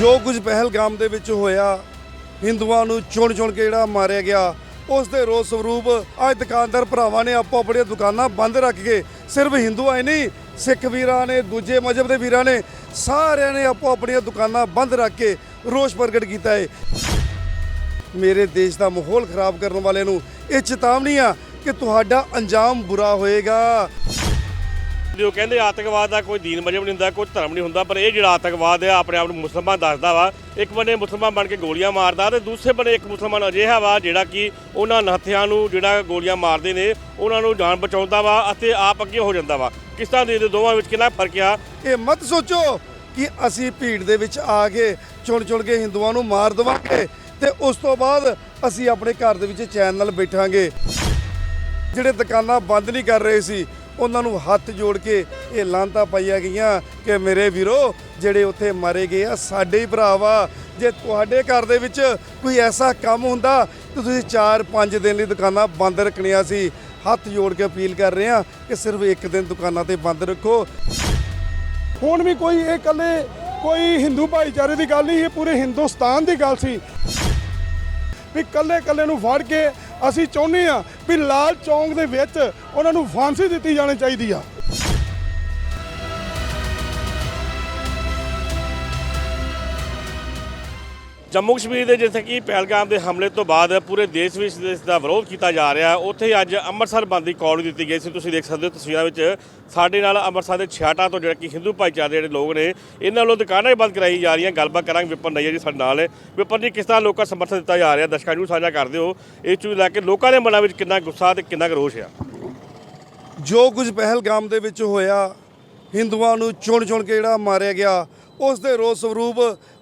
ਜੋ ਕੁਝ ਪਹਿਲਗਾਮ ਦੇ ਵਿੱਚ ਹੋਇਆ, ਹਿੰਦੂਆਂ ਨੂੰ ਚੁਣ ਚੁਣ ਕੇ ਜਿਹੜਾ ਮਾਰਿਆ ਗਿਆ, ਉਸ ਦੇ ਰੋਸ ਸਰੂਪ ਅੱਜ ਦੁਕਾਨਦਾਰ ਭਰਾਵਾਂ ਨੇ ਆਪੋ ਆਪਣੀਆਂ ਦੁਕਾਨਾਂ ਬੰਦ ਰੱਖ ਕੇ ਸਿਰਫ ਹਿੰਦੂ ਆਏ ਨਹੀਂ, ਸਿੱਖ ਵੀਰਾਂ ਨੇ, ਦੂਜੇ ਮਜ਼ਹਬ ਦੇ ਵੀਰਾਂ ਨੇ ਸਾਰਿਆਂ ਨੇ ਆਪੋ ਆਪਣੀਆਂ ਦੁਕਾਨਾਂ ਬੰਦ ਰੱਖ ਕੇ ਰੋਸ ਪ੍ਰਗਟ ਕੀਤਾ ਹੈ ਮੇਰੇ ਦੇਸ਼ ਦਾ ਮਾਹੌਲ ਖਰਾਬ ਕਰਨ ਵਾਲਿਆਂ ਨੂੰ ਇਹ ਚੇਤਾਵਨੀ ਆ ਕਿ ਤੁਹਾਡਾ ਅੰਜਾਮ ਬੁਰਾ ਹੋਏਗਾ। ਜੋ ਕਹਿੰਦੇ ਆਤੰਕਵਾਦ ਦਾ ਕੋਈ ਦੀਨ ਮਜਬ ਨਹੀਂ ਹੁੰਦਾ, ਕੋਈ ਧਰਮ ਨਹੀਂ ਹੁੰਦਾ, ਪਰ ਇਹ ਜਿਹੜਾ ਆਤੰਕਵਾਦ ਹੈ ਆਪਣੇ ਆਪ ਨੂੰ ਮੁਸਲਮਾਨ ਦੱਸਦਾ ਵਾ। ਇੱਕ ਬੰਨੇ ਮੁਸਲਮਾਨ ਬਣ ਕੇ ਗੋਲੀਆਂ ਮਾਰਦਾ ਤੇ ਦੂਸਰੇ ਬੰਨੇ ਇੱਕ ਮੁਸਲਮਾਨ ਅਜਿਹਾ ਵਾ ਜਿਹੜਾ ਕਿ ਉਹਨਾਂ ਨਹਥਿਆਂ ਨੂੰ ਜਿਹੜਾ ਗੋਲੀਆਂ ਮਾਰਦੇ ਨੇ, ਉਹਨਾਂ ਨੂੰ ਜਾਨ ਬਚਾਉਂਦਾ ਵਾ ਅਤੇ ਆਪ ਅੱਗੇ ਹੋ ਜਾਂਦਾ ਵਾ। ਕਿਸ ਤਰ੍ਹਾਂ ਦੇ ਦੋਵਾਂ ਵਿੱਚ ਕਿੰਨਾ ਫ਼ਰਕ ਆ? ਇਹ ਮਤ ਸੋਚੋ ਕਿ ਅਸੀਂ ਭੀੜ ਦੇ ਵਿੱਚ ਆ ਕੇ ਚੁਣ ਚੁਣ ਕੇ ਹਿੰਦੂਆਂ ਨੂੰ ਮਾਰ ਦੇਵਾਂਗੇ ਤੇ ਉਸ ਤੋਂ ਬਾਅਦ ਅਸੀਂ ਆਪਣੇ ਘਰ ਦੇ ਵਿੱਚ ਚੈਨ ਨਾਲ ਬੈਠਾਂਗੇ। ਜਿਹੜੇ ਦੁਕਾਨਾਂ ਬੰਦ ਨਹੀਂ ਕਰ ਰਹੇ ਸੀ ਉਹਨਾਂ ਨੂੰ ਹੱਥ ਜੋੜ ਕੇ ਇਹ ਲਾਂਤਾ ਪਾਈਆਂ ਗਈਆਂ ਕਿ ਮੇਰੇ ਵੀਰੋ, ਜਿਹੜੇ ਉੱਥੇ ਮਾਰੇ ਗਏ ਆ, ਸਾਡੇ ਹੀ ਭਰਾ ਵਾ। ਜੇ ਤੁਹਾਡੇ ਘਰ ਦੇ ਵਿੱਚ ਕੋਈ ਐਸਾ ਕੰਮ ਹੁੰਦਾ, ਤਾਂ ਤੁਸੀਂ 4-5 ਦਿਨ ਲਈ ਦੁਕਾਨਾਂ ਬੰਦ ਰੱਖਣੀਆਂ ਸੀ। ਹੱਥ ਜੋੜ ਕੇ ਅਪੀਲ ਕਰ ਰਹੇ ਆ ਕਿ ਸਿਰਫ ਇੱਕ ਦਿਨ ਦੁਕਾਨਾਂ ਤੇ ਬੰਦ ਰੱਖੋ। ਹੁਣ ਵੀ ਕੋਈ ਇਹ ਇਕੱਲੇ ਕੋਈ ਹਿੰਦੂ ਭਾਈਚਾਰੇ ਦੀ ਗੱਲ ਨਹੀਂ, ਇਹ ਪੂਰੇ ਹਿੰਦੁਸਤਾਨ ਦੀ ਗੱਲ ਸੀ। ਵੀ ਕੱਲੇ ਕੱਲੇ ਨੂੰ ਫੜ ਕੇ ਅਸੀਂ ਚਾਹੁੰਦੇ ਆ ਵੀ ਲਾਲ ਚੌਂਕ ਦੇ ਵਿੱਚ ਉਹਨਾਂ ਨੂੰ ਫਾਂਸੀ ਦਿੱਤੀ ਜਾਣੀ ਚਾਹੀਦੀ ਆ। ਜੰਮੂ ਕਸ਼ਮੀਰ ਦੇ ਜਿੱਥੇ ਕਿ ਪਹਿਲਗਾਮ ਦੇ ਹਮਲੇ ਤੋਂ ਬਾਅਦ ਪੂਰੇ ਦੇਸ਼ ਵਿੱਚ ਇਸ ਦਾ ਵਿਰੋਧ ਕੀਤਾ ਜਾ ਰਿਹਾ ਉੱਥੇ ਹੀ ਅੱਜ ਅੰਮ੍ਰਿਤਸਰ ਬੰਦ ਦੀ ਕਾਲ ਦਿੱਤੀ ਗਈ ਸੀ। ਤੁਸੀਂ ਦੇਖ ਸਕਦੇ ਹੋ ਤਸਵੀਰਾਂ ਵਿੱਚ ਸਾਡੇ ਨਾਲ ਅੰਮ੍ਰਿਤਸਰ ਦੇ ਛਿਆਟਾ ਤੋਂ ਜਿਹੜਾ ਕਿ ਹਿੰਦੂ ਭਾਈਚਾਰੇ ਦੇ ਜਿਹੜੇ ਲੋਕ ਨੇ, ਇਹਨਾਂ ਵੱਲੋਂ ਦੁਕਾਨਾਂ ਹੀ ਬੰਦ ਕਰਾਈ ਜਾ ਰਹੀਆਂ। ਗੱਲਬਾਤ ਕਰਾਂਗੇ ਵਿਪਨ ਨਈਆ ਜੀ ਸਾਡੇ ਨਾਲ। ਹੈ ਵਿਪਨ ਜੀ, ਕਿਸ ਤਰ੍ਹਾਂ ਲੋਕਾਂ ਸਮਰਥਨ ਦਿੱਤਾ ਜਾ ਰਿਹਾ? ਦਰਸ਼ਕਾਂ ਨੂੰ ਸਾਂਝਾ ਕਰਦੇ ਹੋ। ਇਸ ਚੀਜ਼ ਲੈ ਕੇ ਲੋਕਾਂ ਦੇ ਮਨਾਂ ਵਿੱਚ ਕਿੰਨਾ ਗੁੱਸਾ ਤੇ ਕਿੰਨਾ ਕੁ ਰੋਸ਼ ਆ? ਜੋ ਕੁਝ ਪਹਿਲਗਾਮ ਦੇ ਵਿੱਚ ਹੋਇਆ, ਹਿੰਦੂਆਂ ਨੂੰ ਚੁਣ ਚੁਣ ਕੇ ਜਿਹੜਾ ਮਾਰਿਆ ਗਿਆ, ਉਸ ਦੇ ਰੋਸ ਸਰੂਪ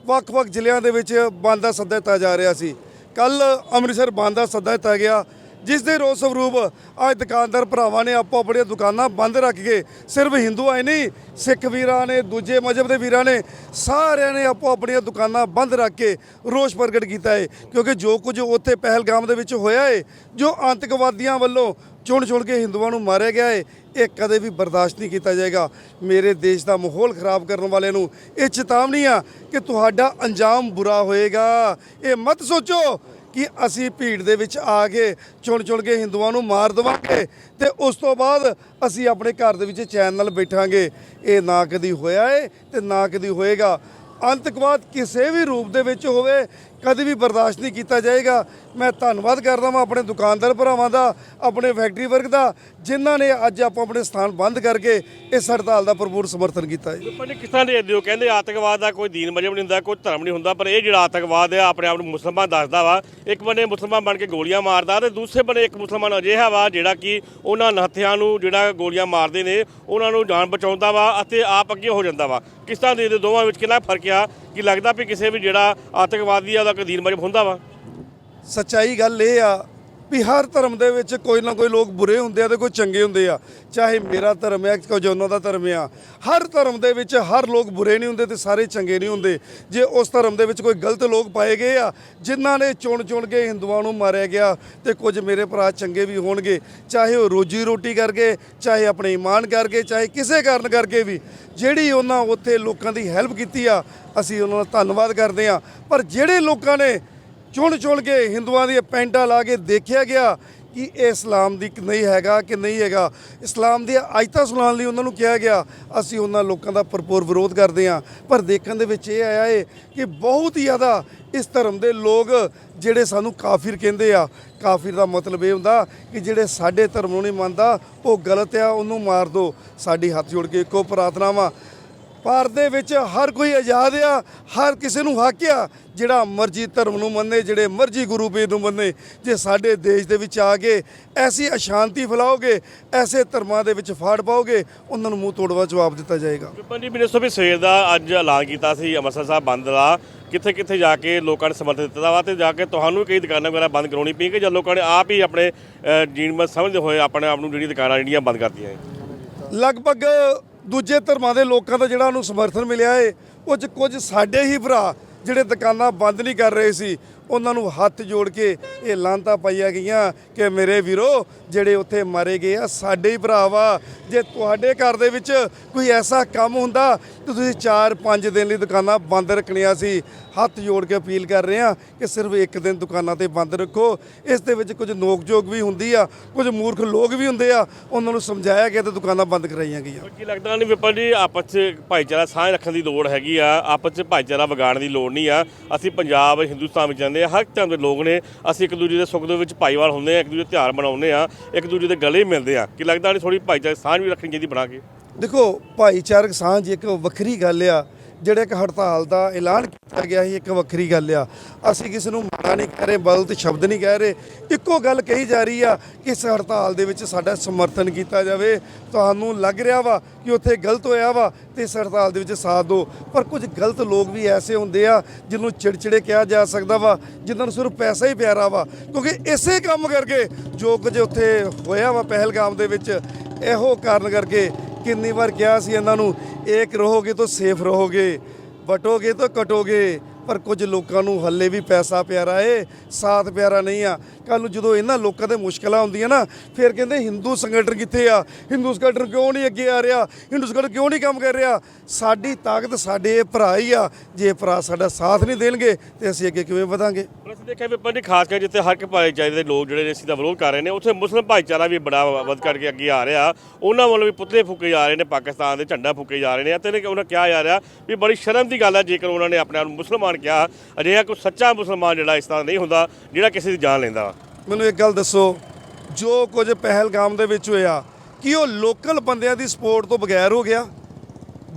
ਵੱਖ-ਵੱਖ ਜ਼ਿਲ੍ਹਿਆਂ ਦੇ ਵਿੱਚ ਬੰਦ ਦਾ ਸੱਦਾ ਦਿੱਤਾ ਜਾ ਰਿਹਾ ਸੀ। ਕੱਲ ਅੰਮ੍ਰਿਤਸਰ ਬੰਦ ਦਾ ਸੱਦਾ ਦਿੱਤਾ ਗਿਆ, ਜਿਸ ਦੇ ਰੋਸ ਸਰੂਪ ਅੱਜ ਦੁਕਾਨਦਾਰ ਭਰਾਵਾਂ ਨੇ ਆਪੋ ਆਪਣੀਆਂ ਦੁਕਾਨਾਂ ਬੰਦ ਰੱਖ ਕੇ ਸਿਰਫ ਹਿੰਦੂ ਆਏ ਨਹੀਂ ਸਿੱਖ ਵੀਰਾਂ ਨੇ, ਦੂਜੇ ਮਜ਼ਹਬ ਦੇ ਵੀਰਾਂ ਨੇ, ਸਾਰਿਆਂ ਨੇ ਆਪੋ ਆਪਣੀਆਂ ਦੁਕਾਨਾਂ ਬੰਦ ਰੱਖ ਕੇ ਰੋਸ ਪ੍ਰਗਟ ਕੀਤਾ ਹੈ। ਕਿਉਂਕਿ ਜੋ ਕੁਝ ਉੱਥੇ ਪਹਿਲਗਾਮ ਦੇ ਵਿੱਚ ਹੋਇਆ ਹੈ, ਜੋ ਆਤੰਕਵਾਦੀਆਂ ਵੱਲੋਂ ਚੁਣ ਚੁਣ ਕੇ ਹਿੰਦੂਆਂ ਨੂੰ ਮਾਰਿਆ ਗਿਆ ਹੈ ਇਹ ਕਦੇ ਵੀ ਬਰਦਾਸ਼ਤ ਨਹੀਂ ਕੀਤਾ ਜਾਏਗਾ। ਮੇਰੇ ਦੇਸ਼ ਦਾ ਮਾਹੌਲ ਖਰਾਬ ਕਰਨ ਵਾਲਿਆਂ ਨੂੰ ਇਹ ਚੇਤਾਵਨੀ ਆ ਕਿ ਤੁਹਾਡਾ ਅੰਜਾਮ ਬੁਰਾ ਹੋਏਗਾ। ਇਹ ਮਤ ਸੋਚੋ ਕਿ ਅਸੀਂ ਭੀੜ ਦੇ ਵਿੱਚ ਆ ਕੇ ਚੁਣ ਚੁਣ ਕੇ ਹਿੰਦੂਆਂ ਨੂੰ ਮਾਰ ਦੇਵਾਂਗੇ ਤੇ ਉਸ ਤੋਂ ਬਾਅਦ ਅਸੀਂ ਆਪਣੇ ਘਰ ਦੇ ਵਿੱਚ ਚੈਨ ਨਾਲ ਬੈਠਾਂਗੇ। ਇਹ ਨਾ ਕਦੀ ਹੋਇਆ ਏ ਤੇ ਨਾ ਕਦੀ ਹੋਏਗਾ। ਅੰਤਕਵਾਦ ਕਿਸੇ ਵੀ ਰੂਪ ਦੇ ਵਿੱਚ ਹੋਵੇ ਕਦੇ ਵੀ ਬਰਦਾਸ਼ਤ ਨਹੀਂ ਕੀਤਾ ਜਾਏਗਾ। ਮੈਂ ਧੰਨਵਾਦ ਕਰਦਾ ਹਾਂ ਆਪਣੇ ਦੁਕਾਨਦਾਰ ਭਰਾਵਾਂ ਦਾ, ਆਪਣੇ ਫੈਕਟਰੀ ਵਰਗ ਦਾ, ਜਿਨ੍ਹਾਂ ਨੇ ਅੱਜ ਆਪਾਂ ਆਪਣੇ ਸਥਾਨ ਬੰਦ ਕਰਕੇ ਇਸ ਹੜਤਾਲ ਦਾ ਭਰਪੂਰ ਸਮਰਥਨ ਕੀਤਾ ਹੈ। ਪਰ ਕਿਸ ਤਰ੍ਹਾਂ ਦੇ ਦਿਓ? ਕਹਿੰਦੇ ਆਤੰਕਵਾਦ ਦਾ ਕੋਈ ਦੀਨ ਮਜਬ ਨਹੀਂ ਹੁੰਦਾ, ਕੋਈ ਧਰਮ ਨਹੀਂ ਹੁੰਦਾ, ਪਰ ਇਹ ਜਿਹੜਾ ਆਤੰਕਵਾਦ ਹੈ ਆਪਣੇ ਆਪ ਨੂੰ ਮੁਸਲਮਾਨ ਦੱਸਦਾ ਵਾ। ਇੱਕ ਬੰਨੇ ਮੁਸਲਮਾਨ ਬਣ ਕੇ ਗੋਲੀਆਂ ਮਾਰਦਾ ਤੇ ਦੂਸਰੇ ਬੰਨੇ ਇੱਕ ਮੁਸਲਮਾਨ ਅਜਿਹਾ ਵਾ, ਜਿਹੜਾ ਕਿ ਉਹਨਾਂ ਨਹਥਿਆਂ ਨੂੰ ਜਿਹੜਾ ਗੋਲੀਆਂ ਮਾਰਦੇ ਨੇ, ਉਹਨਾਂ ਨੂੰ ਜਾਨ ਬਚਾਉਂਦਾ ਵਾ ਅਤੇ ਆਪ ਅੱਗੇ ਹੋ ਜਾਂਦਾ ਵਾ। ਕਿਸ ਤਰ੍ਹਾਂ ਦੇ ਦੋਵਾਂ ਵਿੱਚ ਕਿੰਨਾ ਫ਼ਰਕ ਆ, ਕਿ ਲੱਗਦਾ ਵੀ ਕਿਸੇ ਵੀ ਜਿਹੜਾ ਆਤੰਕਵਾਦੀ ਆ ਉਹਦਾ ਕੋਈ ਦੀਨ ਮਜਬ ਹੁੰਦਾ ਵਾ? ਸੱਚਾਈ ਗੱਲ ਇਹ ਆ ਵੀ ਹਰ ਧਰਮ ਦੇ ਵਿੱਚ ਕੋਈ ਨਾ ਕੋਈ ਲੋਕ ਬੁਰੇ ਹੁੰਦੇ ਆ ਤੇ ਕੋਈ ਚੰਗੇ ਹੁੰਦੇ ਆ। ਚਾਹੇ ਮੇਰਾ ਧਰਮ ਹੈ ਕੋਈ ਉਹਨਾਂ ਦਾ ਧਰਮ ਆ। ਹਰ ਧਰਮ ਦੇ ਵਿੱਚ ਹਰ ਲੋਕ ਬੁਰੇ ਨਹੀਂ ਹੁੰਦੇ ਤੇ ਸਾਰੇ ਚੰਗੇ ਨਹੀਂ ਹੁੰਦੇ। ਜੇ ਉਸ ਧਰਮ ਦੇ ਵਿੱਚ ਕੋਈ ਗਲਤ ਲੋਕ ਪਾਏ ਗਏ ਆ, ਜਿਨ੍ਹਾਂ ਨੇ ਚੁਣ ਚੁਣ ਕੇ ਹਿੰਦੂਆਂ ਨੂੰ ਮਾਰਿਆ ਗਿਆ ਤੇ ਕੁਝ ਮੇਰੇ ਭਰਾ ਚੰਗੇ ਵੀ ਹੋਣਗੇ, ਚਾਹੇ ਉਹ ਰੋਜੀ ਰੋਟੀ ਕਰਕੇ, ਚਾਹੇ ਆਪਣੇ ਈਮਾਨ ਕਰਕੇ, ਚਾਹੇ ਕਿਸੇ ਕਾਰਨ ਕਰਕੇ ਵੀ, ਜਿਹੜੀ ਉਹਨਾਂ ਉੱਥੇ ਲੋਕਾਂ ਦੀ ਹੈਲਪ ਕੀਤੀ ਆ, ਅਸੀਂ ਉਹਨਾਂ ਦਾ ਧੰਨਵਾਦ ਕਰਦੇ ਆ। ਪਰ ਜਿਹੜੇ ਲੋਕਾਂ ਨੇ ਚੁਣ ਚੁਣ ਕੇ ਹਿੰਦੂਆਂ ਦੀਆਂ ਪੈਂਟਾਂ ਲਾ ਕੇ ਦੇਖਿਆ ਗਿਆ ਕਿ ਇਹ ਇਸਲਾਮ ਦੀ ਨਹੀਂ ਹੈਗਾ ਕਿ ਨਹੀਂ ਹੈਗਾ। ਇਸਲਾਮ ਦੀਆਂ ਆਇਤਾਂ ਸੁਣਾਉਣ ਲਈ ਉਹਨਾਂ ਨੂੰ ਕਿਹਾ ਗਿਆ। ਅਸੀਂ ਉਹਨਾਂ ਲੋਕਾਂ ਦਾ ਭਰਪੂਰ ਵਿਰੋਧ ਕਰਦੇ ਹਾਂ। ਪਰ ਦੇਖਣ ਦੇ ਵਿੱਚ ਇਹ ਆਇਆ ਹੈ ਕਿ ਬਹੁਤ ਹੀ ਜ਼ਿਆਦਾ ਇਸ ਧਰਮ ਦੇ ਲੋਕ ਜਿਹੜੇ ਸਾਨੂੰ ਕਾਫਿਰ ਕਹਿੰਦੇ ਆ। ਕਾਫਿਰ ਦਾ ਮਤਲਬ ਇਹ ਹੁੰਦਾ ਕਿ ਜਿਹੜੇ ਸਾਡੇ ਧਰਮ ਨੂੰ ਨਹੀਂ ਮੰਨਦਾ, ਉਹ ਗਲਤ ਆ, ਉਹਨੂੰ ਮਾਰ ਦਿਓ ਸਾਡੀ ਹੱਥ ਜੋੜ ਕੇ ਇੱਕੋ ਪ੍ਰਾਰਥਨਾ ਵਾ ਭਾਰਤ ਦੇ ਵਿੱਚ ਹਰ ਕੋਈ ਆਜ਼ਾਦ ਆ ਹਰ ਕਿਸੇ ਨੂੰ ਹੱਕ ਆ ਜਿਹੜਾ ਮਰਜ਼ੀ ਧਰਮ ਨੂੰ ਮੰਨੇ ਜਿਹੜੇ ਮਰਜ਼ੀ ਗੁਰੂ ਪੀਰ ਨੂੰ ਮੰਨੇ ਜੇ ਸਾਡੇ ਦੇਸ਼ ਦੇ ਵਿੱਚ ਆ ਕੇ ਐਸੀ ਅਸ਼ਾਂਤੀ ਫੈਲਾਓਗੇ ਐਸੇ ਧਰਮਾਂ ਦੇ ਵਿੱਚ ਫਾੜ ਪਾਓਗੇ ਉਹਨਾਂ ਨੂੰ ਮੂੰਹ ਤੋੜਵਾ ਜਵਾਬ ਦਿੱਤਾ ਜਾਏਗਾ। ਵਿਪਨ ਜੀ ਮਿਨਿਸਟਰ ਵੀ ਸਵੇਰ ਦਾ ਅੱਜ ਐਲਾਨ ਕੀਤਾ ਸੀ ਅੰਮ੍ਰਿਤਸਰ ਸਾਹਿਬ ਬੰਦ ਦਾ। ਕਿੱਥੇ ਕਿੱਥੇ ਜਾ ਕੇ ਲੋਕਾਂ ਨੇ ਸਮਰਥਨ ਦਿੱਤਾ ਵਾ ਤੇ ਜਾ ਕੇ ਤੁਹਾਨੂੰ ਕਈ ਦੁਕਾਨਾਂ ਵਗੈਰਾ ਬੰਦ ਕਰਾਉਣੀ ਪਈ ਕਿ ਜਦ ਲੋਕਾਂ ਨੇ ਆਪ ਹੀ ਆਪਣੇ ਜੀਣ ਮਤ ਸਮਝਦੇ ਹੋਏ ਆਪਣੇ ਆਪ ਨੂੰ ਜਿਹੜੀ ਦੁਕਾਨਾਂ ਜਿਹੜੀਆਂ ਬੰਦ ਕਰਤੀਆਂ ਲਗਭਗ ਦੂਜੇ ਧਰਮਾਂ ਦੇ ਲੋਕਾਂ ਦਾ ਜਿਹੜਾ ਉਹਨੂੰ ਸਮਰਥਨ ਮਿਲਿਆ ਏ, ਉਹ 'ਚ ਕੁਝ ਸਾਡੇ ਹੀ ਭਰਾ ਜਿਹੜੇ ਦੁਕਾਨਾਂ ਬੰਦ ਨਹੀਂ ਕਰ ਰਹੇ ਸੀ ਉਹਨਾਂ ਨੂੰ ਹੱਥ ਜੋੜ ਕੇ ਇਹ ਲਾਂਤਾ ਪਾਈਆਂ ਗਈਆਂ ਕਿ ਮੇਰੇ ਵੀਰੋ, ਜਿਹੜੇ ਉੱਥੇ ਮਾਰੇ ਗਏ ਆ, ਸਾਡੇ ਹੀ ਭਰਾ ਵਾ। ਜੇ ਤੁਹਾਡੇ ਘਰ ਦੇ ਵਿੱਚ ਕੋਈ ਐਸਾ ਕੰਮ ਹੁੰਦਾ, ਤਾਂ ਤੁਸੀਂ 4-5 ਦਿਨ ਲਈ ਦੁਕਾਨਾਂ ਬੰਦ ਰੱਖਣੀਆਂ ਸੀ। ਹੱਥ ਜੋੜ ਕੇ ਅਪੀਲ ਕਰ ਰਹੇ ਆ ਕਿ ਸਿਰਫ ਇੱਕ ਦਿਨ ਦੁਕਾਨਾਂ ਤੇ ਬੰਦ ਰੱਖੋ। ਇਸ ਦੇ ਵਿੱਚ ਕੁਝ ਨੋਕ-ਝੋਕ ਵੀ ਹੁੰਦੀ ਆ, ਕੁਝ ਮੂਰਖ ਲੋਕ ਵੀ ਹੁੰਦੇ ਆ, ਉਹਨਾਂ ਨੂੰ ਸਮਝਾਇਆ ਗਿਆ ਤੇ ਦੁਕਾਨਾਂ ਬੰਦ ਕਰਾਈਆਂ ਗਈਆਂ। ਕੀ ਲੱਗਦਾ ਨਹੀਂ ਵਿਪਨ ਜੀ, ਆਪਸ 'ਚ ਭਾਈਚਾਰਾ ਸਾਂਝ ਰੱਖਣ ਦੀ ਲੋੜ ਹੈਗੀ ਆ, ਆਪਸ 'ਚ ਭਾਈਚਾਰਾ ਵਿਗਾੜਨ ਦੀ ਲੋੜ ਨਹੀਂ ਆ। ਅਸੀਂ ਪੰਜਾਬ, ਹਿੰਦੁਸਤਾਨ ਵਿੱਚ ਜਾਂਦੇ ਆ ਹਰ ਧਰਮ ਦੇ ਲੋਕ ਨੇ, ਅਸੀਂ ਇੱਕ ਦੂਜੇ ਦੇ ਸੁੱਖ ਦੇ ਵਿੱਚ ਭਾਈਵਾਲ ਹੁੰਦੇ ਆ ਇੱਕ ਦੂਜੇ ਦੇ ਤਿਉਹਾਰ ਮਨਾਉਂਦੇ ਆ ਇੱਕ ਦੂਜੇ ਦੇ ਗਲੇ ਮਿਲਦੇ ਆ ਕੀ ਲੱਗਦਾ ਨਹੀਂ ਥੋੜੀ ਭਾਈਚਾਰਕ ਸਾਂਝ ਵੀ ਰੱਖਣੀ ਚਾਹੀਦੀ ਬਣਾ ਕੇ? ਦੇਖੋ, ਭਾਈਚਾਰਕ ਸਾਂਝ ਇੱਕ ਵੱਖਰੀ ਗੱਲ ਆ। ਜਿਹੜਾ ਇੱਕ ਹੜਤਾਲ ਦਾ ਐਲਾਨ ਕੀਤਾ ਗਿਆ ਸੀ, ਇੱਕ ਵੱਖਰੀ ਗੱਲ ਆ। ਅਸੀਂ ਕਿਸੇ ਨੂੰ ਮਾੜਾ ਨਹੀਂ ਕਹਿ ਰਹੇ ਬਲਤ ਸ਼ਬਦ ਨਹੀਂ ਕਹਿ ਰਹੇ। ਇੱਕੋ ਗੱਲ ਕਹੀ ਜਾ ਰਹੀ ਆ ਕਿ ਇਸ ਹੜਤਾਲ ਦੇ ਵਿੱਚ ਸਾਡਾ ਸਮਰਥਨ ਕੀਤਾ ਜਾਵੇ। ਤੁਹਾਨੂੰ ਲੱਗ ਰਿਹਾ ਵਾ ਕਿ ਉੱਥੇ ਗਲਤ ਹੋਇਆ ਵਾ ਤੇ ਇਸ ਹੜਤਾਲ ਦੇ ਵਿੱਚ ਸਾਥ ਦਿਓ। ਪਰ ਕੁਝ ਗਲਤ ਲੋਕ ਵੀ ਐਸੇ ਹੁੰਦੇ ਆ ਜਿਹਨੂੰ ਚਿੜਚਿੜੇ ਕਿਹਾ ਜਾ ਸਕਦਾ ਵਾ, ਜਿਨ੍ਹਾਂ ਨੂੰ ਸਿਰਫ ਪੈਸਾ ਹੀ ਪਿਆਰਾ ਵਾ। ਕਿਉਂਕਿ ਇਸੇ ਕੰਮ ਕਰਕੇ ਜੋ ਕੁਝ ਉੱਥੇ ਹੋਇਆ ਵਾ, ਪਹਿਲਗਾਮ ਦੇ ਵਿੱਚ, ਇਹੋ ਕਾਰਨ ਕਰਕੇ ਕਿੰਨੀ ਵਾਰ ਕਿਹਾ ਸੀ ਇਹਨਾਂ ਨੂੰ ਏਕ ਰਹੋਗੇ ਤਾਂ ਸੇਫ ਰਹੋਗੇ, ਵਟੋਗੇ ਤਾਂ ਕਟੋਗੇ, ਪਰ ਕੁਝ ਲੋਕਾਂ ਨੂੰ ਹੱਲੇ ਵੀ ਪੈਸਾ ਪਿਆਰਾ ਏ, ਸਾਥ ਪਿਆਰਾ ਨਹੀਂ ਆ। ਕੱਲ ਨੂੰ ਜਦੋਂ ਇਹਨਾਂ ਲੋਕਾਂ 'ਤੇ ਮੁਸ਼ਕਲਾਂ ਹੁੰਦੀਆਂ ਨਾ, ਫਿਰ ਕਹਿੰਦੇ ਹਿੰਦੂ ਸੰਗਠਨ ਕਿੱਥੇ ਆ? ਹਿੰਦੂ ਸੰਗਠਨ ਕਿਉਂ ਨਹੀਂ ਅੱਗੇ ਆ ਰਿਹਾ? ਹਿੰਦੂ ਸੰਗਠਨ ਕਿਉਂ ਨਹੀਂ ਕੰਮ ਕਰ ਰਿਹਾ? ਸਾਡੀ ਤਾਕਤ ਸਾਡੇ ਇਹ ਭਰਾ ਹੀ ਆ। ਜੇ ਭਰਾ ਸਾਡਾ ਸਾਥ ਨਹੀਂ ਦੇਣਗੇ, ਤੇ ਅਸੀਂ ਅੱਗੇ ਕਿਵੇਂ ਵਧਾਂਗੇ? ਪਰ ਅਸੀਂ ਦੇਖਿਆ ਵਿਪਨ ਜੀ ਖਾਸ ਕਰਕੇ ਜਿੱਥੇ ਹਰ ਇੱਕ ਭਾਈਚਾਰੇ ਦੇ ਲੋਕ ਜਿਹੜੇ ਨੇ ਇਸ ਦਾ ਵਿਰੋਧ ਕਰ ਰਹੇ ਨੇ। ਉੱਥੇ ਮੁਸਲਿਮ ਭਾਈਚਾਰਾ ਵੀ ਬੜਾ ਵੱਧ ਕਰਕੇ ਅੱਗੇ ਆ ਰਿਹਾ। ਉਹਨਾਂ ਵੱਲੋਂ ਵੀ ਪੁਤਲੇ ਫੂਕੇ ਜਾ ਰਹੇ ਨੇ, ਪਾਕਿਸਤਾਨ ਦੇ ਝੰਡਾ ਫੂਕੇ ਜਾ ਰਹੇ ਨੇ। ਤੇ ਉਹਨਾਂ ਕਿਹਾ ਜਾ ਰਿਹਾ ਵੀ ਬੜੀ ਸ਼ਰਮ ਦੀ ਗੱਲ ਹੈ ਜੇਕਰ ਉਹਨਾਂ ਨੇ ਆਪਣੇ ਆਪ ਨੂੰ ਮੁਸਲਮਾਨ ਕਿਹਾ, ਅਜਿਹਾ ਕੋਈ ਸੱਚਾ ਮੁਸਲਮਾਨ ਜਿਹੜਾ ਇਸ ਤਰ੍ਹਾਂ ਨਹੀਂ ਹੁੰਦਾ, ਜਿਹੜਾ ਕਿਸੇ ਦੀ ਜਾਨ ਲੈਂਦਾ। ਮੈਨੂੰ ਇੱਕ ਗੱਲ ਦੱਸੋ, ਜੋ ਕੁਝ ਪਹਿਲਗਾਮ ਦੇ ਵਿੱਚ ਹੋਇਆ, ਕਿ ਉਹ ਲੋਕਲ ਬੰਦਿਆਂ ਦੀ ਸਪੋਰਟ ਤੋਂ ਬਗੈਰ ਹੋ ਗਿਆ?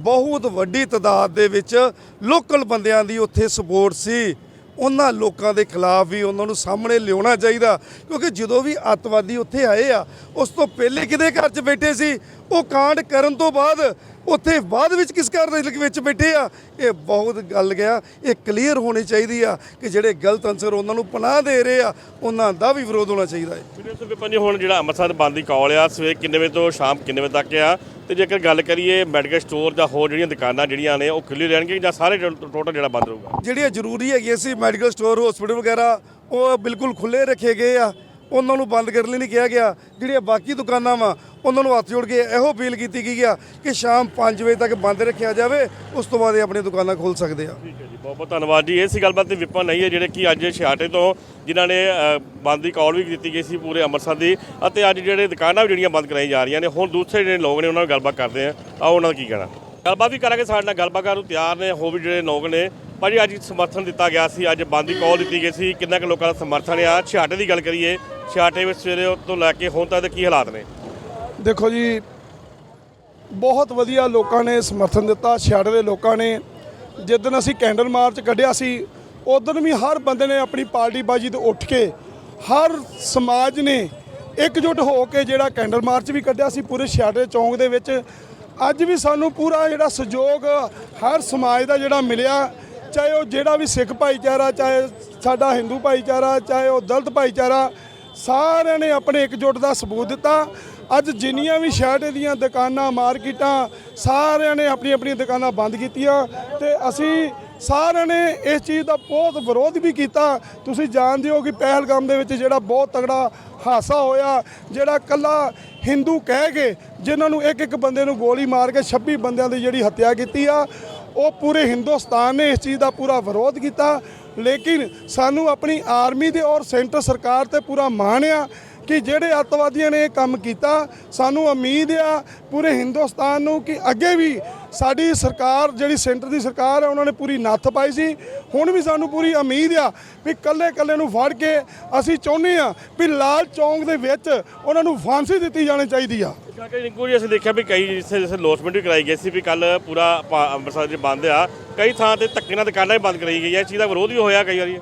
ਬਹੁਤ ਵੱਡੀ ਤਦਾਦ ਦੇ ਵਿੱਚ ਲੋਕਲ ਬੰਦਿਆਂ ਦੀ ਉੱਥੇ ਸਪੋਰਟ ਸੀ। ਉਹਨਾਂ ਲੋਕਾਂ ਦੇ ਖਿਲਾਫ ਵੀ ਉਹਨਾਂ ਨੂੰ ਸਾਹਮਣੇ ਲਿਆਉਣਾ ਚਾਹੀਦਾ, ਕਿਉਂਕਿ ਜਦੋਂ ਵੀ ਅੱਤਵਾਦੀ ਉੱਥੇ ਆਏ ਆ, ਉਸ ਤੋਂ ਪਹਿਲੇ ਕਿਹਦੇ ਘਰ 'ਚ ਬੈਠੇ ਸੀ? ਉਹ ਕਾਂਡ ਕਰਨ ਤੋਂ ਬਾਅਦ ਉੱਥੇ ਬਾਅਦ ਵਿੱਚ ਕਿਸ ਘਰ ਦੇ ਵਿੱਚ ਬੈਠੇ ਆ? ਇਹ ਬਹੁਤ ਗੱਲ ਗਿਆ। ਇਹ ਕਲੀਅਰ ਹੋਣੀ ਚਾਹੀਦੀ ਆ ਕਿ ਜਿਹੜੇ ਗਲਤ ਅਨਸਰ ਉਹਨਾਂ ਨੂੰ ਪਨਾਹ ਦੇ ਰਹੇ ਆ ਉਹਨਾਂ ਦਾ ਵੀ ਵਿਰੋਧ ਹੋਣਾ ਚਾਹੀਦਾ ਹੈ। ਵੀਡੀਓ ਹੁਣ ਜਿਹੜਾ ਅੰਮ੍ਰਿਤਸਰ ਬੰਦ ਦੀ ਕਾਲ ਆ ਸਵੇਰ ਕਿੰਨੇ ਵਜੇ ਤੋਂ ਸ਼ਾਮ ਕਿੰਨੇ ਵਜੇ ਤੱਕ ਆ? ਤੇ ਜੇਕਰ ਗੱਲ ਕਰੀਏ ਮੈਡੀਕਲ ਸਟੋਰ ਜਾਂ ਹੋਰ ਜਿਹੜੀਆਂ ਦੁਕਾਨਾਂ ਜਿਹੜੀਆਂ ਨੇ ਉਹ ਖੁੱਲੀ ਰਹਿਣਗੀਆਂ ਜਾਂ ਸਾਰੇ ਟੋਟਲ ਜਿਹੜਾ ਬੰਦ ਰਹੂਗਾ? ਜਿਹੜੀਆਂ ਜ਼ਰੂਰੀ ਹੈਗੀਆਂ ਸੀ ਮੈਡੀਕਲ ਸਟੋਰ ਹਸਪੀਟਲ ਵਗੈਰਾ ਉਹ ਬਿਲਕੁਲ ਖੁੱਲੇ ਰੱਖੇ ਗਏ ਆ। ਉਹਨਾਂ ਨੂੰ ਬੰਦ ਕਰਨ ਲਈ ਨਹੀਂ ਕਿਹਾ ਗਿਆ। ਜਿਹੜੀਆਂ ਬਾਕੀ ਦੁਕਾਨਾਂ ਵਾ, ਉਹਨਾਂ ਨੂੰ ਹੱਥ ਜੋੜ ਕੇ ਇਹੋ ਅਪੀਲ ਕੀਤੀ ਗਈ ਆ ਕਿ ਸ਼ਾਮ 5 ਵਜੇ ਤੱਕ ਬੰਦ ਰੱਖਿਆ ਜਾਵੇ, ਉਸ ਤੋਂ ਬਾਅਦ ਇਹ ਆਪਣੀ ਦੁਕਾਨਾਂ ਖੋਲ ਸਕਦੇ ਆ। ਠੀਕ ਹੈ ਜੀ ਬਹੁਤ ਬਹੁਤ ਧੰਨਵਾਦ ਜੀ। ਇਹ ਸੀ ਗੱਲਬਾਤ ਤੇ ਵਿਪਨ ਨਹੀਂ ਹੈ, ਜਿਹੜੇ ਕਿ ਅੱਜ ਛਿਆਟੇ ਤੋਂ ਜਿਨ੍ਹਾਂ ਨੇ ਬੰਦ ਦੀ ਕਾਲ ਵੀ ਦਿੱਤੀ ਗਈ ਸੀ ਪੂਰੇ ਅੰਮ੍ਰਿਤਸਰ ਦੀ, ਅਤੇ ਅੱਜ ਜਿਹੜੇ ਦੁਕਾਨਾਂ ਵੀ ਜਿਹੜੀਆਂ ਬੰਦ ਕਰਾਈ ਜਾ ਰਹੀਆਂ ਨੇ, ਹੁਣ ਦੂਸਰੇ ਜਿਹੜੇ ਲੋਕ ਨੇ, ਉਹਨਾਂ ਨਾਲ ਗੱਲਬਾਤ ਕਰਦੇ ਆ ਆਓ ਉਹਨਾਂ ਦਾ ਕੀ ਕਹਿਣਾ। ਗੱਲਬਾਤ ਵੀ ਕਰਾਂਗੇ ਸਾਡੇ ਨਾਲ, ਗੱਲਬਾਤ ਕਰਨ ਨੂੰ ਤਿਆਰ ਨੇ ਹੋਰ ਵੀ ਜਿਹੜੇ ਲੋਕ ਨੇ। ਭਾਜੀ ਅੱਜ ਸਮਰਥਨ ਦਿੱਤਾ ਗਿਆ ਸੀ, ਅੱਜ ਬੰਦ ਦੀ ਕਾਲ ਦਿੱਤੀ ਗਈ ਸੀ। ਕਿੰਨਾ ਕੁ ਲੋਕਾਂ ਦਾ ਸਮਰਥਨ ਆ? ਛਿਆਟੇ ਦੀ ਗੱਲ ਕਰੀਏ ਛਿਆਟੇ ਵਿੱਚ ਸਵੇਰੇ ਤੋਂ ਲੈ ਕੇ ਹੁਣ ਤੱਕ ਦੇ ਕੀ ਹਾਲਾਤ ਨੇ? ਦੇਖੋ ਜੀ, ਬਹੁਤ ਵਧੀਆ ਲੋਕਾਂ ਨੇ ਸਮਰਥਨ ਦਿੱਤਾ ਛਿਆੜੇ ਦੇ ਲੋਕਾਂ ਨੇ। ਜਿੱਦਣ ਅਸੀਂ ਕੈਂਡਲ ਮਾਰਚ ਕੱਢਿਆ ਸੀ ਉਦੋਂ ਵੀ ਹਰ ਬੰਦੇ ਨੇ ਆਪਣੀ ਪਾਰਟੀ ਬਾਜੀ ਤੋਂ ਉੱਠ ਕੇ ਹਰ ਸਮਾਜ ਨੇ ਇਕਜੁੱਟ ਹੋ ਕੇ ਜਿਹੜਾ ਕੈਂਡਲ ਮਾਰਚ ਵੀ ਕੱਢਿਆ ਸੀ, ਪੂਰੇ ਛਿਆੜੇ ਚੌਂਕ ਦੇ ਵਿੱਚ। ਅੱਜ ਵੀ ਸਾਨੂੰ ਪੂਰਾ ਜਿਹੜਾ ਸਹਿਯੋਗ ਹਰ ਸਮਾਜ ਦਾ ਜਿਹੜਾ ਮਿਲਿਆ, ਚਾਹੇ ਉਹ ਜਿਹੜਾ ਵੀ ਸਿੱਖ ਭਾਈਚਾਰਾ, ਚਾਹੇ ਸਾਡਾ ਹਿੰਦੂ ਭਾਈਚਾਰਾ, ਚਾਹੇ ਉਹ ਦਲਤ ਭਾਈਚਾਰਾ ਸਾਰਿਆਂ ਨੇ ਆਪਣੇ ਇਕਜੁੱਟ ਦਾ ਸਬੂਤ ਦਿੱਤਾ। ਅੱਜ ਜਿੰਨੀਆਂ ਵੀ ਸ਼ਹਿਰ ਦੀਆਂ ਦੁਕਾਨਾਂ, ਮਾਰਕੀਟਾਂ, ਸਾਰਿਆਂ ਨੇ ਆਪਣੀ ਆਪਣੀ ਦੁਕਾਨਾਂ ਬੰਦ ਕੀਤੀਆਂ ਤੇ ਅਸੀਂ ਸਾਰਿਆਂ ਨੇ ਇਸ ਚੀਜ਼ ਦਾ ਬਹੁਤ ਵਿਰੋਧ ਵੀ ਕੀਤਾ। ਤੁਸੀਂ ਜਾਣਦੇ ਹੋ ਕਿ ਪਹਿਲਗਾਮ ਦੇ ਵਿੱਚ ਜਿਹੜਾ ਬਹੁਤ ਤਗੜਾ ਹਾਸਾ ਹੋਇਆ, ਜਿਹੜਾ ਕੱਲਾ ਹਿੰਦੂ ਕਹਿ ਕੇ ਜਿਨ੍ਹਾਂ ਨੂੰ ਇੱਕ ਇੱਕ ਬੰਦੇ ਨੂੰ ਗੋਲੀ ਮਾਰ ਕੇ 26 ਬੰਦਿਆਂ ਦੀ ਜਿਹੜੀ ਹੱਤਿਆ ਕੀਤੀ ਆ, ਉਹ ਪੂਰੇ ਹਿੰਦੁਸਤਾਨ ਨੇ ਇਸ ਚੀਜ਼ ਦਾ ਪੂਰਾ ਵਿਰੋਧ ਕੀਤਾ। ਲੇਕਿਨ ਸਾਨੂੰ ਆਪਣੀ ਆਰਮੀ ਦੇ ਔਰ ਸੈਂਟਰ ਸਰਕਾਰ ਤੇ ਪੂਰਾ ਮਾਣ ਆ ਕਿ ਜਿਹੜੇ ਅੱਤਵਾਦੀਆਂ ਨੇ ਇਹ ਕੰਮ ਕੀਤਾ, ਸਾਨੂੰ ਉਮੀਦ ਆ ਪੂਰੇ ਹਿੰਦੁਸਤਾਨ ਨੂੰ ਕਿ ਅੱਗੇ ਵੀ ਸਾਡੀ ਸਰਕਾਰ, ਜਿਹੜੀ ਸੈਂਟਰ ਦੀ ਸਰਕਾਰ ਹੈ, ਉਹਨਾਂ ਨੇ ਪੂਰੀ ਨੱਥ ਪਾਈ ਸੀ। ਹੁਣ ਵੀ ਸਾਨੂੰ ਪੂਰੀ ਉਮੀਦ ਆ ਵੀ ਕੱਲੇ ਕੱਲੇ ਨੂੰ ਫੜ ਕੇ ਅਸੀਂ ਚਾਹੁੰਦੇ ਆ ਵੀ ਲਾਲ ਚੌਂਕ ਦੇ ਵਿੱਚ ਉਹਨਾਂ ਨੂੰ ਫਾਂਸੀ ਦਿੱਤੀ ਜਾਣੀ ਚਾਹੀਦੀ ਆ। ਕਿਉਂਕਿ ਰਿੰਕੂ ਜੀ, ਅਸੀਂ ਦੇਖਿਆ ਵੀ ਕਈ ਜਿੱਥੇ ਜਿੱਥੇ ਲੋਸਮੈਂਟ ਵੀ ਕਰਾਈ ਗਈ ਸੀ ਵੀ ਕੱਲ ਪੂਰਾ ਆਪਾਂ ਅੰਮ੍ਰਿਤਸਰ 'ਚ ਬੰਦ ਆ। ਕਈ ਥਾਂ ਤੇ ਧੱਕੇ ਨਾਲ ਦੁਕਾਨਾਂ ਵੀ ਬੰਦ ਕਰਾਈ ਗਈਆਂ। ਇਸ ਚੀਜ਼ ਦਾ ਵਿਰੋਧ ਵੀ ਹੋਇਆ ਕਈ ਵਾਰੀ।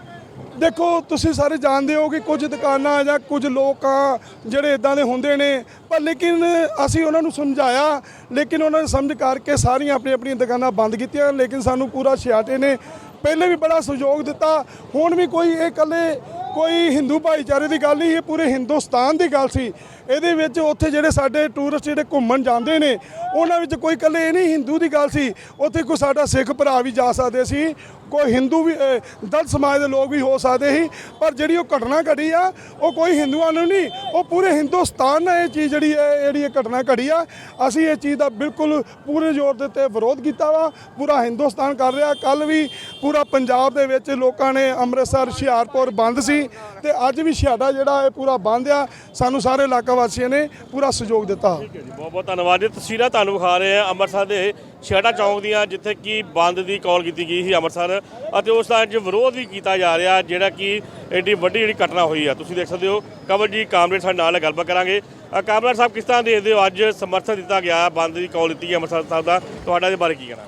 ਦੇਖੋ, ਤੁਸੀਂ ਸਾਰੇ ਜਾਣਦੇ ਹੋ ਕਿ ਕੁਝ ਦੁਕਾਨਾਂ ਜਾਂ ਕੁਝ ਲੋਕ ਆ ਜਿਹੜੇ ਇਦਾਂ ਦੇ ਹੁੰਦੇ ਨੇ, ਪਰ ਲੇਕਿਨ ਅਸੀਂ ਉਹਨਾਂ ਨੂੰ ਸਮਝਾਇਆ, ਲੇਕਿਨ ਉਹਨਾਂ ਨੇ ਸਮਝ ਕਰਕੇ ਸਾਰੀਆਂ ਆਪਣੀ ਆਪਣੀਆਂ ਦੁਕਾਨਾਂ ਬੰਦ ਕੀਤੀਆਂ, ਲੇਕਿਨ ਸਾਨੂੰ ਪੂਰਾ ਛਿਆਟੇ ਨੇ। ਪਹਿਲੇ ਵੀ ਬੜਾ ਸਹਿਯੋਗ ਦਿੱਤਾ, ਹੁਣ ਵੀ ਕੋਈ ਇਹ ਇਕੱਲੇ ਕੋਈ ਹਿੰਦੂ ਭਾਈਚਾਰੇ ਦੀ ਗੱਲ ਨਹੀਂ, ਇਹ ਪੂਰੇ ਹਿੰਦੁਸਤਾਨ ਦੀ ਗੱਲ ਸੀ। ਇਹਦੇ ਵਿੱਚ ਉੱਥੇ ਜਿਹੜੇ ਸਾਡੇ ਟੂਰਿਸਟ ਜਿਹੜੇ ਘੁੰਮਣ ਜਾਂਦੇ ਨੇ, ਉਹਨਾਂ ਵਿੱਚ ਕੋਈ ਇਕੱਲੇ ਇਹ ਨਹੀਂ ਹਿੰਦੂ ਦੀ ਗੱਲ ਸੀ, ਉੱਥੇ ਕੋਈ ਸਾਡਾ ਸਿੱਖ ਭਰਾ ਵੀ ਜਾ ਸਕਦੇ ਸੀ ਕੋਈ ਹਿੰਦੂ ਵੀ ਅ, ਦਲਿਤ ਸਮਾਜ ਦੇ ਲੋਕ ਵੀ ਹੋ ਸਕਦੇ ਸੀ ਪਰ ਜਿਹੜੀ ਉਹ ਘਟਨਾ ਘਟੀ ਆ ਉਹ ਕੋਈ ਹਿੰਦੂਆਂ ਨੂੰ ਨਹੀਂ ਉਹ ਪੂਰੇ ਹਿੰਦੁਸਤਾਨ ਨੇ ਇਹ ਚੀਜ਼ ਜਿਹੜੀ ਹੈ ਜਿਹੜੀ ਇਹ ਘਟਨਾ ਘਟੀ ਆ ਅਸੀਂ ਇਹ ਚੀਜ਼ ਦਾ ਬਿਲਕੁਲ ਪੂਰੇ ਜ਼ੋਰ ਦੇ ਉੱਤੇ ਵਿਰੋਧ ਕੀਤਾ ਵਾ ਪੂਰਾ ਹਿੰਦੁਸਤਾਨ ਕਰ ਰਿਹਾ ਕੱਲ ਵੀ ਪੂਰਾ ਪੰਜਾਬ ਦੇ ਵਿੱਚ ਲੋਕਾਂ ਨੇ ਅੰਮ੍ਰਿਤਸਰ ਹੁਸ਼ਿਆਰਪੁਰ ਬੰਦ ਸੀ ਤੇ ਅੱਜ ਵੀ ਛਿਆਟਾ ਜਿਹੜਾ ਇਹ ਪੂਰਾ ਬੰਦ ਆ ਸਾਨੂੰ ਸਾਰੇ ਇਲਾਕਾ ਵਾਸੀਆਂ ਨੇ ਪੂਰਾ ਸਹਿਯੋਗ ਦਿੱਤਾ। ਠੀਕ ਹੈ ਜੀ ਬਹੁਤ ਬਹੁਤ ਧੰਨਵਾਦ। ਜੀ ਤਸਵੀਰਾਂ ਤੁਹਾਨੂੰ ਵਿਖਾ ਰਹੇ ਹਾਂ ਅੰਮ੍ਰਿਤਸਰ ਦੇ ਛੇੜਾ ਚੌਂਕ ਦੀਆਂ ਜਿੱਥੇ ਕਿ ਬੰਦ ਦੀ ਕਾਲ ਕੀਤੀ ਗਈ ਸੀ ਅੰਮ੍ਰਿਤਸਰ ਅਤੇ ਉਸ ਦਾ ਅੱਜ ਵਿਰੋਧ ਵੀ ਕੀਤਾ ਜਾ ਰਿਹਾ ਜਿਹੜਾ ਕਿ ਐਡੀ ਵੱਡੀ ਜਿਹੜੀ ਘਟਨਾ ਹੋਈ ਆ। ਤੁਸੀਂ ਦੇਖ ਸਕਦੇ ਹੋ ਕਵਲ ਜੀ ਕਾਮਰੇਡ ਸਾਡੇ ਨਾਲ ਗੱਲਬਾਤ ਕਰਾਂਗੇ। ਕਾਮਰੇਡ ਸਾਹਿਬ ਕਿਸ ਤਰ੍ਹਾਂ ਦੇਖਦੇ ਹੋ ਅੱਜ ਸਮਰਥਨ ਦਿੱਤਾ ਗਿਆ ਬੰਦ ਦੀ ਕਾਲ ਦਿੱਤੀ ਅੰਮ੍ਰਿਤਸਰ ਸਾਹਿਬ ਦਾ? ਤੁਹਾਡਾ ਇਹਦੇ ਬਾਰੇ ਕੀ ਕਹਿਣਾ?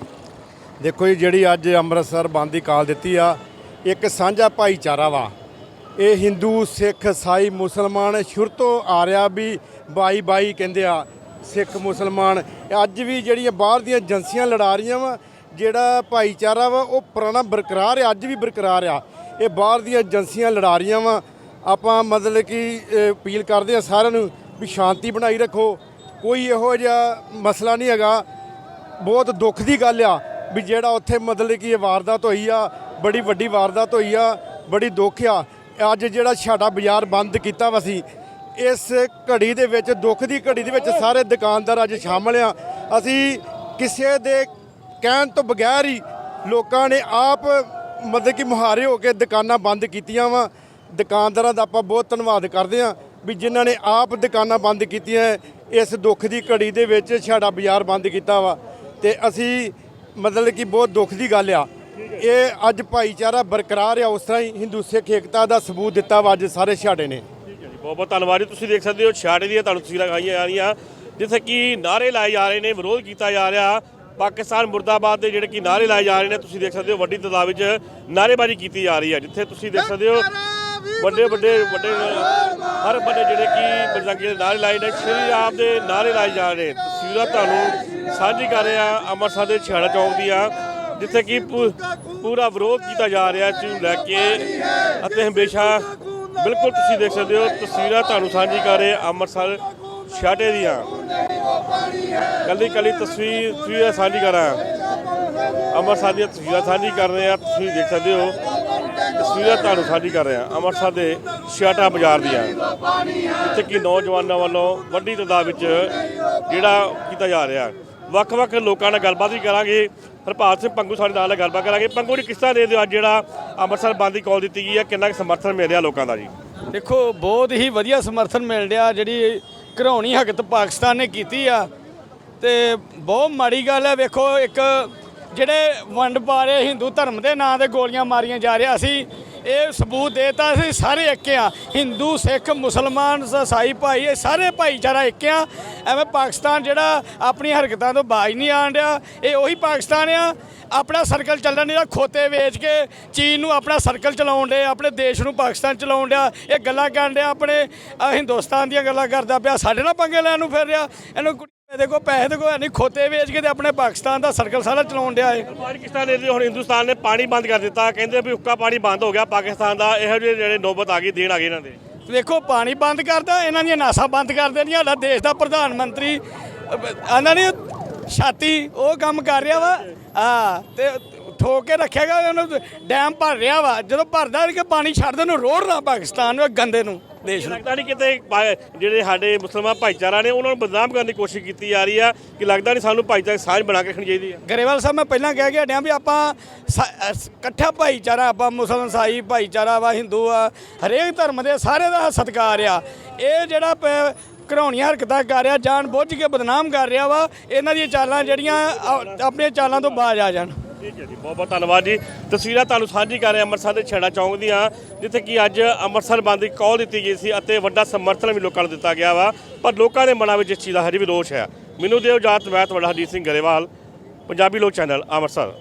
ਦੇਖੋ ਜੀ ਜਿਹੜੀ ਅੱਜ ਅੰਮ੍ਰਿਤਸਰ ਬੰਦ ਦੀ ਕਾਲ ਦਿੱਤੀ ਆ ਇੱਕ ਸਾਂਝਾ ਭਾਈਚਾਰਾ ਵਾ। ਇਹ ਹਿੰਦੂ, ਸਿੱਖ ਈਸਾਈ ਮੁਸਲਮਾਨ ਸ਼ੁਰੂ ਤੋਂ ਆ ਰਿਹਾ ਵੀ ਬਾਈ ਬਾਈ ਕਹਿੰਦੇ ਆ, ਸਿੱਖ, ਮੁਸਲਮਾਨ। ਅੱਜ ਵੀ ਜਿਹੜੀਆਂ ਬਾਹਰ ਦੀਆਂ ਏਜੰਸੀਆਂ ਲੜਾ ਰਹੀਆਂ ਵਾ, ਜਿਹੜਾ ਭਾਈਚਾਰਾ ਵਾ, ਉਹ ਪੁਰਾਣਾ ਬਰਕਰਾਰ ਹੈ ਅੱਜ ਵੀ ਬਰਕਰਾਰ ਆ। ਇਹ ਬਾਹਰ ਦੀਆਂ ਏਜੰਸੀਆਂ ਲੜਾ ਰਹੀਆਂ ਵਾ। ਆਪਾਂ ਮਤਲਬ ਕਿ ਅਪੀਲ ਕਰਦੇ ਆ ਸਾਰਿਆਂ ਨੂੰ ਵੀ ਸ਼ਾਂਤੀ ਬਣਾਈ ਰੱਖੋ। ਕੋਈ ਇਹੋ ਜਿਹਾ ਮਸਲਾ ਨਹੀਂ ਹੈਗਾ। ਬਹੁਤ ਦੁੱਖ ਦੀ ਗੱਲ ਆ ਵੀ ਜਿਹੜਾ ਉੱਥੇ ਮਤਲਬ ਕਿ ਇਹ ਵਾਰਦਾਤ ਹੋਈ ਆ, ਬੜੀ ਵੱਡੀ ਵਾਰਦਾਤ ਹੋਈ ਆ, ਬੜੀ ਦੁੱਖ ਆ। ਅੱਜ ਜਿਹੜਾ ਸਾਡਾ ਬਾਜ਼ਾਰ ਬੰਦ ਕੀਤਾ ਵਾ ਸੀ, ਇਸ ਘੜੀ ਦੇ ਵਿੱਚ, ਦੁੱਖ ਦੀ ਘੜੀ ਦੇ ਵਿੱਚ ਸਾਰੇ ਦੁਕਾਨਦਾਰ ਅੱਜ ਸ਼ਾਮਲ ਆ। ਅਸੀਂ ਕਿਸੇ ਦੇ ਕਹਿਣ ਤੋਂ ਬਗੈਰ ਹੀ ਲੋਕਾਂ ਨੇ ਆਪ ਮਤਲਬ ਕਿ ਮੁਹਾਰੇ ਹੋ ਕੇ ਦੁਕਾਨਾਂ ਬੰਦ ਕੀਤੀਆਂ ਵਾ। ਦੁਕਾਨਦਾਰਾਂ ਦਾ ਆਪਾਂ ਬਹੁਤ ਧੰਨਵਾਦ ਕਰਦੇ ਆ ਵੀ ਜਿਨ੍ਹਾਂ ਨੇ ਆਪ ਦੁਕਾਨਾਂ ਬੰਦ ਕੀਤੀਆਂ ਇਸ ਦੁੱਖ ਦੀ ਘੜੀ ਦੇ ਵਿੱਚ ਸਾਡਾ ਬਾਜ਼ਾਰ ਬੰਦ ਕੀਤਾ ਵਾ। ਤੇ ਅਸੀਂ ਮਤਲਬ ਕਿ ਬਹੁਤ ਦੁੱਖ ਦੀ ਗੱਲ ਆ। ਇਹ ਅੱਜ ਭਾਈਚਾਰਾ ਬਰਕਰਾਰ ਆ, ਉਸ ਤਰ੍ਹਾਂ ਹੀ ਹਿੰਦੂ ਸਿੱਖ ਏਕਤਾ ਦਾ ਸਬੂਤ ਦਿੱਤਾ ਵਾ ਅੱਜ ਸਾਰੇ ਛਾੜੇ ਨੇ। ਬਹੁਤ ਬਹੁਤ ਧੰਨਵਾਦ ਜੀ। ਤੁਸੀਂ ਦੇਖ ਸਕਦੇ ਹੋ, ਛਾੜੇ ਦੀਆਂ ਤੁਹਾਨੂੰ ਤਸਵੀਰਾਂ ਖਾਈਆਂ ਜਾ ਰਹੀਆਂ। ਜਿੱਥੇ ਕਿ ਨਾਰੇ ਲਾਏ ਜਾ ਰਹੇ ਨੇ, ਵਿਰੋਧ ਕੀਤਾ ਜਾ ਰਿਹਾ। ਪਾਕਿਸਤਾਨ ਮੁਰਦਾਬਾਦ ਦੇ ਜਿਹੜੇ ਕਿ ਨਾਰੇ ਲਾਏ ਜਾ ਰਹੇ ਨੇ, ਤੁਸੀਂ ਦੇਖ ਸਕਦੇ ਹੋ, ਵੱਡੀ ਤਾਦਾਦ ਵਿੱਚ ਨਾਰੇਬਾਜ਼ੀ ਕੀਤੀ ਜਾ ਰਹੀ ਹੈ। ਜਿੱਥੇ ਤੁਸੀਂ ਦੇਖ ਸਕਦੇ ਹੋ ਵੱਡੇ ਵੱਡੇ ਵੱਡੇ, ਹਰ ਬੰਦੇ ਜਿਹੜੇ ਕਿ ਬਜਰੰਗੀ ਦੇ ਨਾਰੇ ਲਾਏ ਨੇ, ਸ਼੍ਰੀ ਆਪ ਦੇ ਨਾਰੇ ਲਾਏ ਜਾ ਰਹੇ ਨੇ। ਤਸਵੀਰਾਂ ਤੁਹਾਨੂੰ ਸਾਂਝੀ ਕਰ ਰਹੇ ਆ ਅੰਮ੍ਰਿਤਸਰ ਦੇ ਛਾੜਾ ਚੌਂਕ ਦੀਆਂ। ਜਿੱਥੇ ਕਿ ਪੂ- ਪੂਰਾ ਵਿਰੋਧ ਕੀਤਾ ਜਾ ਰਿਹਾ ਇਸ ਚੀਜ਼ ਨੂੰ ਲੈ ਕੇ। ਅਤੇ ਹਮੇਸ਼ਾ ਬਿਲਕੁਲ ਤੁਸੀਂ ਦੇਖ ਸਕਦੇ ਹੋ, ਤਸਵੀਰਾਂ ਤੁਹਾਨੂੰ ਸਾਂਝੀ ਕਰ ਰਹੇ ਅੰਮ੍ਰਿਤਸਰ ਛਾਟੇ ਦੀਆਂ। ਕੱਲੀ ਕੱਲੀ ਤਸਵੀਰ ਤਸਵੀਰਾਂ ਸਾਂਝੀ ਕਰਾਂ। ਅੰਮ੍ਰਿਤਸਰ ਦੀਆਂ ਤਸਵੀਰਾਂ ਸਾਂਝੀ ਕਰ ਰਹੇ ਆ ਤੁਸੀਂ ਦੇਖ ਸਕਦੇ ਹੋ। ਤਸਵੀਰਾਂ ਤੁਹਾਨੂੰ ਸਾਂਝੀ ਕਰ ਰਹੇ ਆ ਅੰਮ੍ਰਿਤਸਰ ਦੇ ਛਾਟਾ ਬਾਜ਼ਾਰ ਦੀਆਂ। ਜਿੱਥੇ ਕਿ ਨੌਜਵਾਨਾਂ ਵੱਲੋਂ ਵੱਡੀ ਤਾਦਾਦ ਵਿੱਚ ਜਿਹੜਾ ਕੀਤਾ ਜਾ ਰਿਹਾ। ਵੱਖ-ਵੱਖ ਲੋਕਾਂ ਨਾਲ ਗੱਲਬਾਤ ਵੀ ਕਰਾਂਗੇ। ਹਰਪਾਲ ਸਿੰਘ ਪੰਗੂ ਸਾਡੇ ਨਾਲ ਗੱਲਬਾਤ ਕਰਾਂਗੇ। ਪੰਗੂ ਜੀ, ਕਿਸ ਤਰ੍ਹਾਂ ਦੇ ਦਿਓ ਅੱਜ ਜਿਹੜਾ ਅੰਮ੍ਰਿਤਸਰ ਬੰਦ ਦੀ ਕਾਲ ਦਿੱਤੀ ਗਈ ਹੈ? ਕਿੰਨਾ ਕੁ ਸਮਰਥਨ ਮਿਲ ਰਿਹਾ ਲੋਕਾਂ ਦਾ ਜੀ? ਦੇਖੋ, ਬਹੁਤ ਹੀ ਵਧੀਆ ਸਮਰਥਨ ਮਿਲ ਰਿਹਾ। ਜਿਹੜੀ ਘਰਾਉਣੀ ਹਕਤ ਪਾਕਿਸਤਾਨ ਨੇ ਕੀਤੀ ਆ। ਤੇ ਬਹੁਤ ਮਾੜੀ ਗੱਲ ਹੈ। ਵੇਖੋ, ਇੱਕ ਜਿਹੜੇ ਵੰਡ ਪਾ ਰਹੇ ਹਿੰਦੂ ਧਰਮ ਦੇ ਨਾਂ ਤੇ ਗੋਲੀਆਂ ਮਾਰੀਆਂ ਜਾ ਰਿਹਾ ਸੀ। ਇਹ ਸਬੂਤ ਦੇਤਾ ਅਸੀਂ ਸਾਰੇ ਇੱਕੇ ਆ। ਹਿੰਦੂ, ਸਿੱਖ, ਮੁਸਲਮਾਨ ਈਸਾਈ ਭਾਈ, ਇਹ ਸਾਰੇ ਭਾਈਚਾਰਾ ਇੱਕ ਆ। ਐਵੇਂ ਪਾਕਿਸਤਾਨ ਜਿਹੜਾ ਆਪਣੀ ਹਰਕਤਾਂ ਤੋਂ ਬਾਜ ਨਹੀਂ ਆਣ ਰਿਹਾ ਇਹ ਉਹੀ ਪਾਕਿਸਤਾਨ ਆ। ਆਪਣਾ ਸਰਕਲ ਚੱਲਣ ਨਹੀਂ ਖੋਤੇ ਵੇਚ ਕੇ ਚੀਨ ਨੂੰ ਆਪਣਾ ਸਰਕਲ ਚਲਾਉਣ ਦੇ ਆਪਣੇ ਦੇਸ਼ ਨੂੰ ਪਾਕਿਸਤਾਨ ਚਲਾਉਣ ਡਿਆ। ਇਹ ਗੱਲਾਂ ਕਰਨ ਡਿਆ ਆਪਣੇ ਹਿੰਦੁਸਤਾਨ ਦੀਆਂ ਗੱਲਾਂ ਕਰਦਾ ਪਿਆ, ਸਾਡੇ ਨਾਲ ਪੰਗੇ ਲੈਣ ਨੂੰ ਫਿਰ ਰਿਹਾ। ਇਹਨੂੰ ਦੇਖੋ ਪੈਸੇ ਤੇ ਕੋਈ ਨਹੀਂ ਖੋਤੇ ਵੇਚ ਕੇ ਤੇ ਆਪਣੇ ਪਾਕਿਸਤਾਨ ਦਾ ਸਰਕਲ ਸਾਰਾ ਚਲਾਉਣ ਡਿਆ ਏ। ਪਾਕਿਸਤਾਨ ਦੇ ਹੁਣ ਹਿੰਦੁਸਤਾਨ ਨੇ ਪਾਣੀ ਬੰਦ ਕਰ ਦਿੱਤਾ। ਕਹਿੰਦੇ ਵੀ ਉੱਕਾ ਪਾਣੀ ਬੰਦ ਹੋ ਗਿਆ। ਪਾਕਿਸਤਾਨ ਦਾ ਇਹੋ ਜਿਹੇ ਜਿਹੜੇ ਨੌਬਤ ਆ ਗਈ ਦੇਣ ਆ ਗਏ ਇਹਨਾਂ ਦੇ। ਵੇਖੋ ਪਾਣੀ ਬੰਦ ਕਰਦਾ ਇਹਨਾਂ ਦੀਆਂ ਨਾਸਾਂ ਬੰਦ ਕਰ ਦੇਣੀਆਂ। ਸਾਡਾ ਦੇਸ਼ ਦਾ ਪ੍ਰਧਾਨ ਮੰਤਰੀ ਆਂਦਾ ਨਹੀਂ ਛਾਤੀ ਉਹ ਕੰਮ ਕਰ ਰਿਹਾ ਵਾ। ਹਾਂ ਤੇ ਠੋਕ ਕੇ ਰੱਖੇਗਾ ਉਹਨੂੰ ਡੈਮ ਭਰ ਰਿਹਾ ਵਾ। ਜਦੋਂ ਭਰਦਾ ਕਿ ਪਾਣੀ ਛੱਡ ਦੇ ਨੂੰ ਰੋੜਨਾ ਪਾਕਿਸਤਾਨ ਨੂੰ ਗੰਦੇ ਨੂੰ। ਦੇਸ਼ ਨੂੰ ਲੱਗਦਾ ਨਹੀਂ ਕਿਤੇ ਪਾ- ਜਿਹੜੇ ਸਾਡੇ ਮੁਸਲਮਾਨ ਭਾਈਚਾਰਾ ਨੇ, ਉਹਨਾਂ ਨੂੰ ਬਦਨਾਮ ਕਰਨ ਦੀ ਕੋਸ਼ਿਸ਼ ਕੀਤੀ ਜਾ ਰਹੀ ਆ, ਕਿ ਲੱਗਦਾ ਨਹੀਂ ਸਾਨੂੰ ਭਾਈਚਾਰਕ ਸਾਂਝ ਬਣਾ ਕੇ ਰੱਖਣੀ ਚਾਹੀਦੀ ਹੈ ਗਰੇਵਾਲ ਸਾਹਿਬ, ਮੈਂ ਪਹਿਲਾਂ ਕਹਿ ਕੇ ਹਟਿਆ ਵੀ ਆਪਾਂ ਸ ਅਹ ਇਕੱਠਾ ਭਾਈਚਾਰਾ, ਆਪਾਂ ਮੁਸਲਮਾਨ ਸਾਈ ਭਾਈਚਾਰਾ ਵਾ, ਹਿੰਦੂ ਆ, ਹਰੇਕ ਧਰਮ ਦੇ ਸਾਰੇ ਦਾ ਸਤਿਕਾਰ ਆ। ਇਹ ਜਿਹੜਾ ਪ- ਘਰਾਉਣੀਆਂ ਹਰਕਤਾਂ ਕਰ ਰਿਹਾ, ਜਾਣ ਬੁੱਝ ਕੇ ਬਦਨਾਮ ਕਰ ਰਿਹਾ ਵਾ, ਇਹਨਾਂ ਦੀਆਂ ਚਾਲਾਂ ਜਿਹੜੀਆਂ ਆ- ਆਪਣੀਆਂ ਚਾਲਾਂ ਤੋਂ ਬਾਜ ਆ ਜਾਣ। ਠੀਕ ਹੈ ਜੀ, ਬਹੁਤ ਬਹੁਤ ਧੰਨਵਾਦ ਜੀ। ਤਸਵੀਰਾਂ ਤੁਹਾਨੂੰ ਸਾਂਝੀ ਕਰ ਰਹੇ ਅੰਮ੍ਰਿਤਸਰ ਦੇ ਛੇੜਾ ਚੌਂਕ ਦੀਆਂ, ਜਿੱਥੇ ਕਿ ਅੱਜ ਅੰਮ੍ਰਿਤਸਰ ਬੰਦ ਦੀ ਕਾਲ ਦਿੱਤੀ ਗਈ ਸੀ ਅਤੇ ਵੱਡਾ ਸਮਰਥਨ ਵੀ ਲੋਕਾਂ ਨੂੰ ਦਿੱਤਾ ਗਿਆ ਵਾ, ਪਰ ਲੋਕਾਂ ਦੇ ਮਨਾਂ ਵਿੱਚ ਇਸ ਚੀਜ਼ ਦਾ ਹਜੇ ਵੀ ਰੋਸ਼ ਹੈ। ਮੈਨੂੰ ਦਿਓ ਜਾਤ ਮੈਂ ਤੁਹਾਡਾ ਹਰਜੀਤ ਸਿੰਘ ਗਰੇਵਾਲ, ਪੰਜਾਬੀ ਲੋਕ ਚੈਨਲ ਅੰਮ੍ਰਿਤਸਰ।